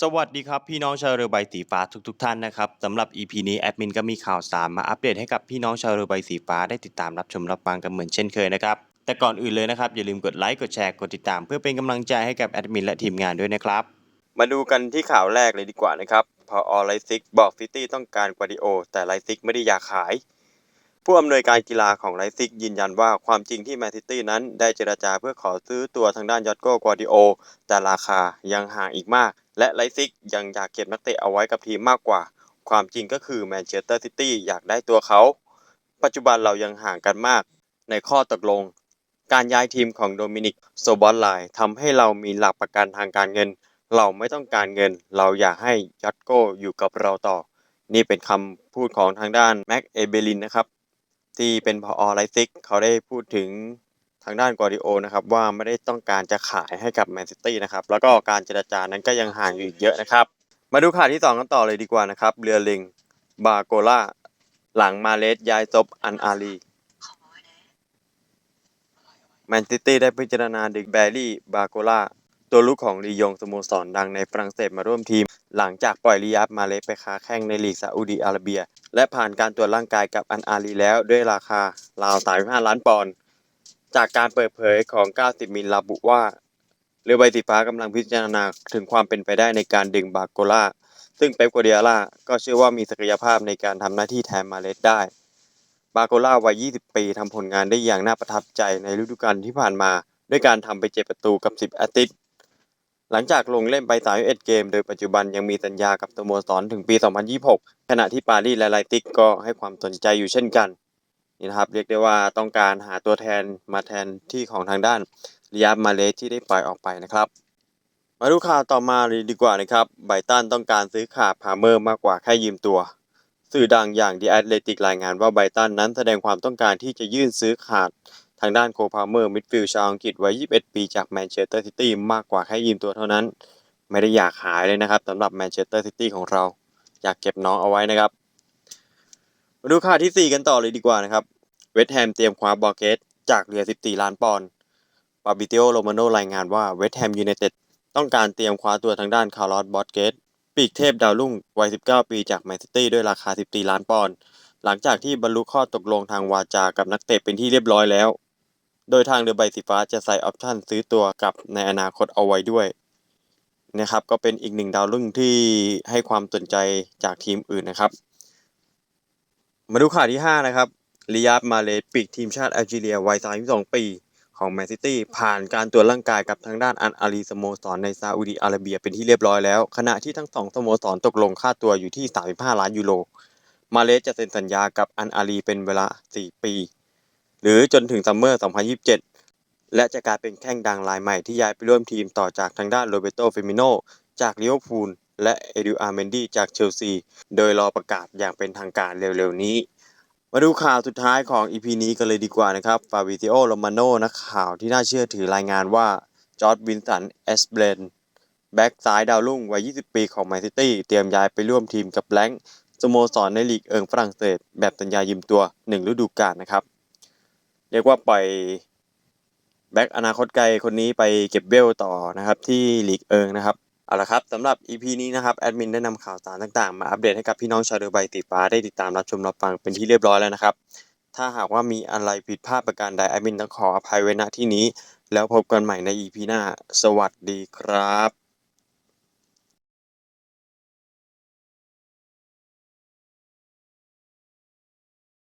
สวัสดีครับ พี่น้องชาวเรือใบสีฟ้าทุกๆทท่านนะครับสำหรับ EP นี้แอดมินก็มีข่าวสารมาอัปเดตให้กับพี่น้องชาวเรือใบสีฟ้าได้ติดตามรับชมรับฟังกันเหมือนเช่นเคยนะครับแต่ก่อนอื่นเลยนะครับอย่าลืมกดไลค์กดแชร์กดติดตาม เพื่อเป็นกำลังใจให้กับแอดมินและทีมงานด้วยนะครับมาดูกันที่ข่าวแรกเลยดีกว่านะครับพออไลซิกบอกซิตี้ต้องการกวาดิโอ แต่ไลซิกไม่ได้อยากขาย ผู้อำนวยการกีฬาของไลซิกยืนยันว่าความจริงที่แมนซิตี้นั้นได้เจรจาเพื่อขอซื้อตัวทางด้านยอตโกกวาดิโอ แต่ราคายังห่างอีกมาก และไลซิกยังอยากเก็บนักเตะเอาไว้กับทีมมากกว่า ความจริงก็คือแมนเชสเตอร์ซิตี้อยากได้ตัวเขา ปัจจุบันเรายังห่างกันมาก ในข้อตกลง การย้ายทีมของโดมินิกโซบอสไลทำให้เรามีหลักประกันทางการเงิน เราไม่ต้องการเงิน เราอยากให้ยอตโกอยู่กับเราต่อ นี่เป็นคำพูดของทางด้านแม็กเอเบลินนะครับ ที่เป็นพอไลซิกเขาได้พูดถึงทางด้านกอริโอนะครับว่าไม่ได้ต้องการจะขายให้กับแมนซิตี้นะครับแล้วก็การเจรจานั้นก็ยังห่างอยู่อีกเยอะนะครับ มาดูข่าวที่2กันต่อเลยดีกว่านะครับเรือลิงบาโกล่าหลังมาเลสย้ายซบอันอาลีแมนซิตี้ได้พิจารณาดึงแบรี่บาโกล่าตัวลูกของลียงสโมสรดังในฝรั่งเศสมาร่วมทีม หลังจากปล่อยริยับมาเลสไปค้าแข่งในลีกซาอุดีอาระเบีย และผ่านการตรวจร่างกายกับอันอาลีแล้วด้วยราคาราว35 ล้านปอนด์จากการเปิดเผยของ 90 มิลระบุว่าเรือใบสีฟ้ากำลังพิจารณาถึงความเป็นไปได้ในการดึงบาโกล่าซึ่งเป๊ปกัวเดียล่าก็เชื่อว่ามีศักยภาพในการทำหน้าที่แทนมาเลสได้ บาโกล่าวัย 20 ปีทำผลงานได้อย่างน่าประทับใจในฤดูกาลที่ผ่านมา ด้วยการทำไป 7 ประตูกับ 10 แอสซิสต์ หลังจากลงเล่นไป 31 เกม โดยปัจจุบันยังมีสัญญากับสโมสรถึงปี 2026 ขณะที่ปารีสและไลติกก็ให้ความสนใจอยู่เช่นกัน นี่นะครับ เรียกได้ว่าต้องการหาตัวแทนมาแทนที่ของทางด้านริยาบมาเลสที่ได้ปล่อยออกไปนะครับ มาดูข่าวต่อมาเลยดีกว่านะครับ ไบตันต้องการซื้อขาดพาเมอร์มากกว่าแค่ยืมตัว สื่อดังอย่างดีแอตเลติกรายงานว่าไบตันนั้นแสดงความต้องการที่จะยื่นซื้อขาด ทางด้านโคพาเมอร์มิดฟิลด์ชาวอังกฤษวัย 21 ปีจากแมนเชสเตอร์ซิตี้มากกว่าแค่ยืมตัวเท่านั้น ไม่ได้อยากขายเลยนะครับสำหรับแมนเชสเตอร์ซิตี้ของเรา อยากเก็บน้องเอาไว้นะครับ มาดูข่าวที่ 4 กันต่อเลยดีกว่านะครับ เวสต์แฮมเตรียมคว้าบอร์เกตจากเรือ 14 ล้านปอนด์ปาบิเตโอโรมาโนรายงานว่าเวสต์แฮมยูไนเต็ดต้องการเตรียมคว้าตัวทางด้านคาร์ลอสบอร์เกตปีกเทพดาวรุ่งวัย 19 ปีจากแมนซิตี้ด้วยราคา 14 ล้านปอนด์หลังจากที่บรรลุข้อตกลงทางวาจากับนักเตะเป็นที่เรียบร้อยแล้ว โดยทางเรือใบสีฟ้าจะใส่ออปชั่นซื้อตัวกลับในอนาคตเอาไว้ด้วยนะครับก็เป็นอีกหนึ่งดาวรุ่งที่ให้ความสนใจจากทีมอื่นนะครับ มาดูข่าวที่ 5 นะครับริยาบมาเลปีกทีมชาติแอลจีเรียวัย 32 ปีของแมนซิตี้ผ่านการตรวจร่างกายกับทางด้านอันอาลีสโมสรในซาอุดีอาระเบียเป็นที่เรียบร้อยแล้ว ขณะที่ทั้งสองสโมสรตกลงค่าตัวอยู่ที่ 35 ล้านยูโร มาเลจะเซ็นสัญญากับอันอาลีเป็นเวลา 4 ปี หรือจนถึงซัมเมอร์ 2027 และจะกลายเป็นแข้งดังรายใหม่ที่ย้ายไปร่วมทีมต่อจากทางด้านโรเบโตเฟมิโนจากลิเวอร์พูลและเอดิอาร์เมนดีจากเชลซี โดยรอประกาศอย่างเป็นทางการเร็วๆนี้ มาดูข่าวสุดท้ายของ EP นี้กันเลยดีกว่านะครับ ฟาบิซิโอ โรมาโนนักข่าวที่น่าเชื่อถือรายงานว่า จอร์ดวินสัน เอสเบรน แบ็กซ้ายดาวรุ่งวัย 20 ปีของแมนซิตี้ เตรียมย้ายไปร่วมทีมกับแบงค์สโมสรในลีกเอิงฝรั่งเศส แบบสัญญายืมตัว 1 ฤดูกาลนะครับ เรียกว่าปล่อยแบ็กอนาคตไกลคนนี้ไปเก็บเบลต่อนะครับ ที่ลีกเอิงนะครับเอาละครับสำหรับ EP นี้นะครับแอดมินได้นำข่าวสารต่างๆ มาอัปเดตให้กับพี่น้องชาวเรือใบสีฟ้าได้ติดตามรับชมรับฟังเป็นที่เรียบร้อยแล้วนะครับ ถ้าหากว่ามีอะไรผิดพลาดประการใดแอดมินต้องขออภัยไว้ณที่นี้ แล้วพบกันใหม่ใน EP หน้า สวัสดีครับ